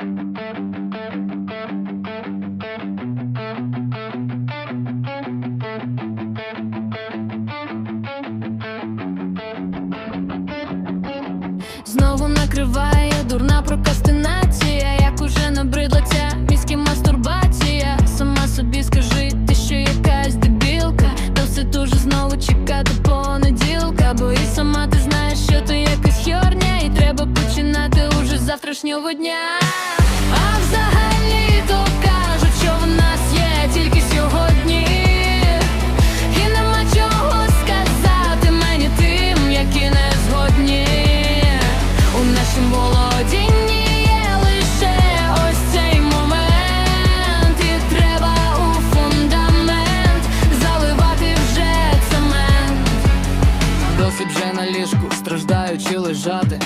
Знову накриває дурна прокрастинація, як уже набридла ця міська мастурбація. Сама собі скажи, ти що якась дебілка, та все дуже знову чекати понеділка. Бо і сама ти знаєш, що то завтрашнього дня. А взагалі то кажуть, що в нас є тільки сьогодні. І нема чого сказати мені тим, які не згодні. У нашому володінні є лише ось цей момент, і треба у фундамент заливати вже цемент. Досить вже на ліжку, страждаючи лежати.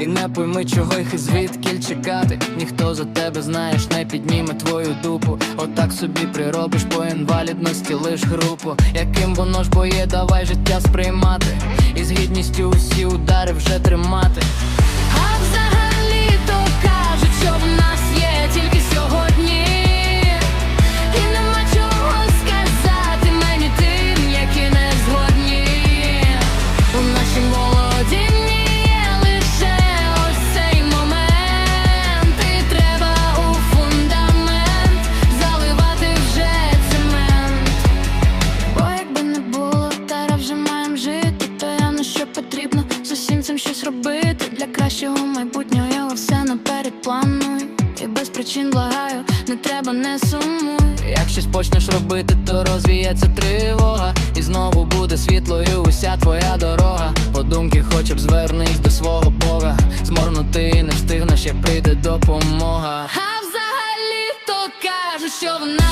І не пойми, чого їх і звідкіль чекати. Ніхто за тебе знаєш, не підніме твою дупу. Отак собі приробиш по інвалідності лиш групу. Яким воно ж бо є, давай життя сприймати. І з гідністю усі удари вже тримати. А взагалі кращого майбутнього. Я все наперед планую і без причин благаю, не треба, не сумуй. Як щось почнеш робити, то розвіється тривога. І знову буде світлою уся твоя дорога. Подумки хоча б звернись до свого Бога. Зморнути не встигнеш, як прийде допомога. А взагалі то кажуть, що в нас